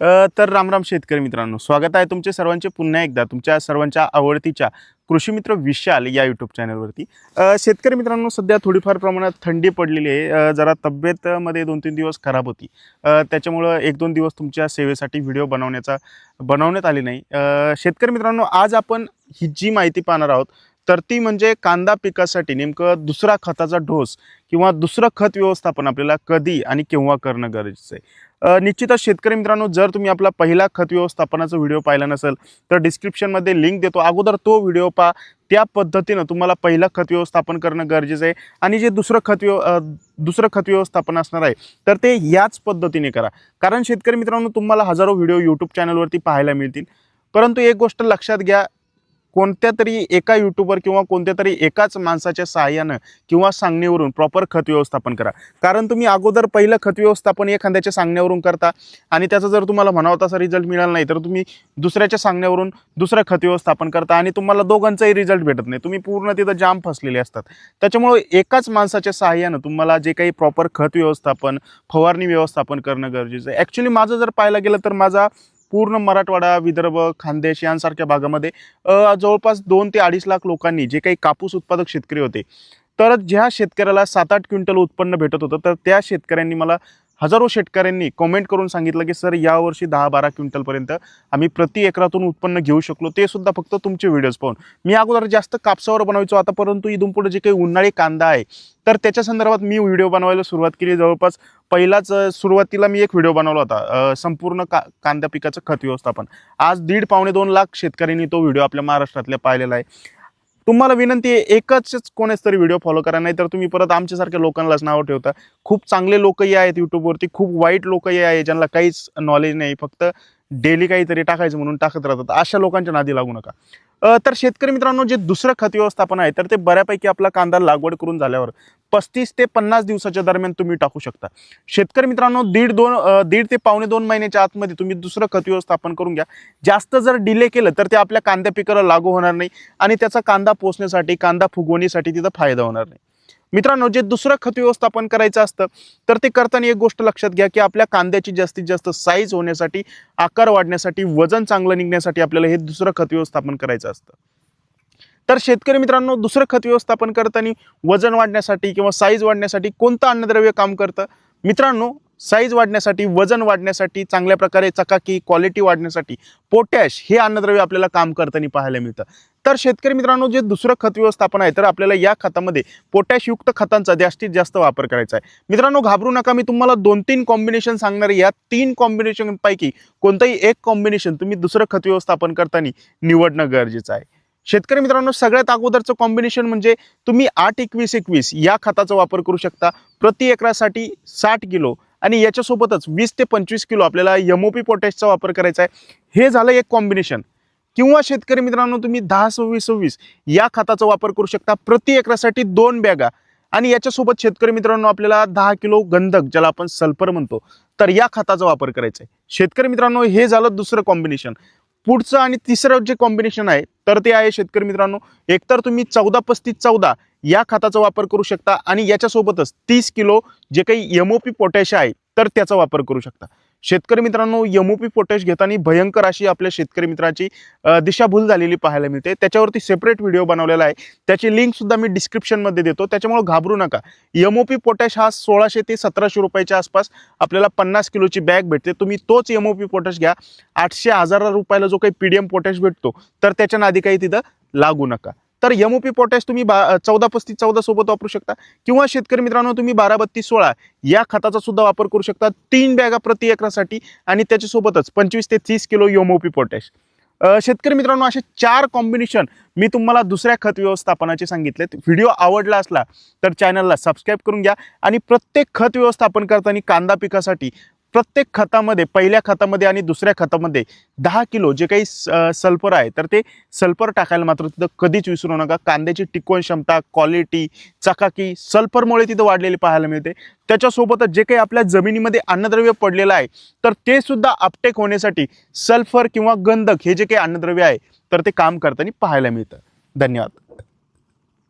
तर रामराम शेतकरी मित्रांनो स्वागत आहे तुमचे सर्वांचे पुन्हा एकदा तुमच्या सर्वांच्या आवडतीच्या कृषी मित्र विशाल या यूट्यूब चॅनलवरती शेतकरी मित्रांनो सध्या थोडीफार प्रमाणात थंडी पडलेली आहे. जरा तब्येतमध्ये दोन तीन दिवस खराब होती. त्याच्यामुळं एक दोन दिवस तुमच्या सेवेसाठी व्हिडिओ बनवण्याचा बनवण्यात आले नाही. शेतकरी मित्रांनो आज आपण ही जी माहिती पाहणार आहोत तर ती म्हणजे कांदा पिकासाठी नेमकं दुसरा खताचा डोस किंवा दुसरं खत व्यवस्थापन आपल्याला कधी आणि केव्हा करणं गरजेचं आहे. निश्चितच शेतकरी मित्रांनो जर तुम्ही आपला पहिला खत व्यवस्थापनाचा व्हिडिओ पाहिला नसेल तर डिस्क्रिप्शनमध्ये लिंक देतो. अगोदर तो व्हिडिओ पा त्या पद्धतीनं तुम्हाला पहिलं खत व्यवस्थापन करणं गरजेचं आहे. आणि जे दुसरं खत व्यव दुसरं खत व्यवस्थापन असणार आहे तर ते याच पद्धतीने करा. कारण शेतकरी मित्रांनो तुम्हाला हजारो व्हिडिओ यूट्यूब चॅनलवरती पाहायला मिळतील. परंतु एक गोष्ट लक्षात घ्या कोणत्या तरी एका यूट्यूबर किंवा कोणत्या तरी एकाच माणसाच्या सहाय्यानं किंवा सांगण्यावरून प्रॉपर खत व्यवस्थापन करा. कारण तुम्ही अगोदर पहिलं खत व्यवस्थापन एखाद्याच्या सांगण्यावरून करता आणि त्याचा जर तुम्हाला म्हणावा तसा रिझल्ट मिळाला नाही तर तुम्ही दुसऱ्याच्या सांगण्यावरून दुसरं खत व्यवस्थापन करता आणि तुम्हाला दोघांचाही रिझल्ट भेटत नाही. तुम्ही पूर्ण तिथं जाम फसलेले असतात. त्याच्यामुळे एकाच माणसाच्या सहाय्यानं तुम्हाला जे काही प्रॉपर खत व्यवस्थापन फवारणी व्यवस्थापन करणं गरजेचं आहे. ॲक्च्युली माझं जर पाहायला गेलं तर माझा पूर्ण मराठवाडा विदर्भ खानदेश यांसारख्या भागामध्ये जवळपास दोन ते अडीच लाख लोकांनी जे काही कापूस उत्पादक शेतकरी होते तर ज्या शेतकऱ्याला सात आठ क्विंटल उत्पन्न भेटत होतं तर त्या शेतकऱ्यांनी मला हजारो शेतकऱ्यांनी कमेंट करून सांगितलं की सर यावर्षी दहा बारा क्विंटलपर्यंत आम्ही प्रति एकरातून उत्पन्न घेऊ शकलो. ते सुद्धा फक्त तुमचे व्हिडिओज पाहून. मी अगोदर जास्त कापसावर बनवायचो आता परंतु इथून पुढे जे काही उन्हाळी कांदा आहे तर त्याच्या संदर्भात मी व्हिडिओ बनवायला सुरुवात केली. जवळपास पहिलाच सुरुवातीला मी एक व्हिडिओ बनवला होता संपूर्ण का कांदा पिकाचं खत व्यवस्थापन. आज दीड पावणे दोन लाख शेतकऱ्यांनी तो व्हिडिओ आपल्या महाराष्ट्रातल्या पाहिलेला आहे. तुम्हाला विनंती आहे एकच कोणीच तरी व्हिडिओ फॉलो करा नाही तर तुम्ही परत आमच्यासारख्या लोकांनाच नाव ठेवता. खूप चांगले लोकही आहेत यूट्यूबवरती खूप वाईट लोकही आहे ज्यांना काहीच नॉलेज नाही. फक्त डेली काहीतरी टाकायचं म्हणून टाकत राहतात. अशा लोकांच्या नादी लागू नका. तर शेतकरी मित्रांनो जे दुसरं खत व्यवस्थापन आहे तर ते बऱ्यापैकी आपला कांदा लागवड करून झाल्यावर पस्तीस ते पन्नास दिवसाच्या दरम्यान तुम्ही टाकू शकता. शेतकरी मित्रांनो दीड दोन दीड ते पावणे दोन महिन्याच्या आतमध्ये तुम्ही दुसरं खत व्यवस्थापन करून घ्या. जास्त जर डिले केलं तर ते आपल्या कांद्या पिकाला लागू होणार नाही आणि त्याचा कांदा पोचण्यासाठी कांदा फुगवणीसाठी तिथं फायदा होणार नाही. मित्रांनो जे दुसरं खत व्यवस्थापन करायचं असतं तर ते करताना एक गोष्ट लक्षात घ्या की आपल्या कांद्याची जास्तीत जास्त साईज होण्यासाठी आकार वाढण्यासाठी वजन चांगलं निघण्यासाठी आपल्याला हे दुसरं खत व्यवस्थापन करायचं असतं. तर शेतकरी मित्रांनो दुसरं खत व्यवस्थापन करताना वजन वाढण्यासाठी किंवा साईज वाढण्यासाठी कोणतं अन्नद्रव्य काम करतं? मित्रांनो साईज वाढण्यासाठी वजन वाढण्यासाठी चांगल्या प्रकारे चकाकी क्वालिटी वाढण्यासाठी पोटॅश हे अन्नद्रव्य आपल्याला काम करताना पाहायला मिळतं. तर शेतकरी मित्रांनो जे दुसरं खत व्यवस्थापन आहे तर आपल्याला या खतामध्ये पोटॅशयुक्त खतांचा जास्तीत जास्त वापर करायचा आहे. मित्रांनो घाबरू नका मी तुम्हाला दोन तीन कॉम्बिनेशन सांगणार आहे. या तीन कॉम्बिनेशनपैकी कोणतंही एक कॉम्बिनेशन तुम्ही दुसरं खत व्यवस्थापन करताना निवडणं गरजेचं आहे. शेतकरी मित्रांनो सगळ्यात अगोदरचं कॉम्बिनेशन म्हणजे तुम्ही आठ एकवीस एकवीस या खताचा वापर करू शकता. प्रति एकरासाठी साठ किलो आणि याच्यासोबतच वीस ते पंचवीस किलो आपल्याला यमोपी पोटॅशचा वापर करायचा आहे. हे झालं एक कॉम्बिनेशन किंवा शेतकरी मित्रांनो तुम्ही दहा सव्वीस सव्वीस या खताचा वापर करू शकता. प्रति एकरासाठी दोन बॅगा. आणि याच्यासोबत शेतकरी मित्रांनो आपल्याला दहा किलो गंधक ज्याला आपण सल्फर म्हणतो तर या खताचा वापर करायचा आहे. शेतकरी मित्रांनो हे झालं दुसरं कॉम्बिनेशन पुढचं आणि तिसरं जे कॉम्बिनेशन आहे तर ते आहे शेतकरी मित्रांनो एकतर तुम्ही चौदा पस्तीस चौदा या खताचा वापर करू शकता आणि याच्यासोबतच तीस किलो जे काही एमओपी पोटॅश आहे तर त्याचा वापर करू शकता. शेतकरी मित्रांनो एमओपी पोटॅश घेताना भयंकर अशी आपल्या शेतकरी मित्राची दिशाभूल झालेली पाहायला मिळते. त्याच्यावरती सेपरेट व्हिडिओ बनवलेला आहे. त्याची लिंकसुद्धा मी डिस्क्रिप्शनमध्ये देतो. त्याच्यामुळे घाबरू नका. एमओपी पोटॅश हा सोळाशे ते सतराशे रुपयाच्या आसपास आपल्याला पन्नास किलोची बॅग भेटते. तुम्ही तोच एमओपी पोटॅश घ्या. आठशे हजार रुपयाला जो काही पी डी एम पोटॅश भेटतो तर त्याच्या नादी काही तिथं लागू नका. तर एमओपी पोटॅश तुम्ही बा चौदा पस्तीस चौदा सोबत वापरू शकता. किंवा शेतकरी मित्रांनो तुम्ही बारा बत्तीस सोळा या खताचा सुद्धा वापर करू शकता. तीन बॅगा प्रति एकरासाठी आणि त्याच्यासोबतच पंचवीस ते तीस किलो एमओपी पोटॅश शेतकरी मित्रांनो असे चार कॉम्बिनेशन मी तुम्हाला दुसऱ्या खत व्यवस्थापनाचे सांगितलेत. व्हिडिओ आवडला असला तर चॅनलला सबस्क्राईब करून घ्या. आणि प्रत्येक खत व्यवस्थापन करताना कांदा पिकासाठी प्रत्येक खतामध्ये पहिल्या खतामध्ये आणि दुसऱ्या खतामध्ये दहा किलो जे काही स- सल्फर आहे तर ते सल्फर टाकायला मात्र तिथं कधीच विसरू नका. कांद्याची टिकवण क्षमता क्वालिटी चकाकी सल्फरमुळे तिथं वाढलेली पाहायला मिळते. त्याच्यासोबतच जे काही आपल्या जमिनीमध्ये अन्नद्रव्य पडलेलं आहे तर ते सुद्धा अपटेक होण्यासाठी सल्फर किंवा गंधक हे जे काही अन्नद्रव्य आहे तर ते काम करताना पाहायला मिळतं. धन्यवाद.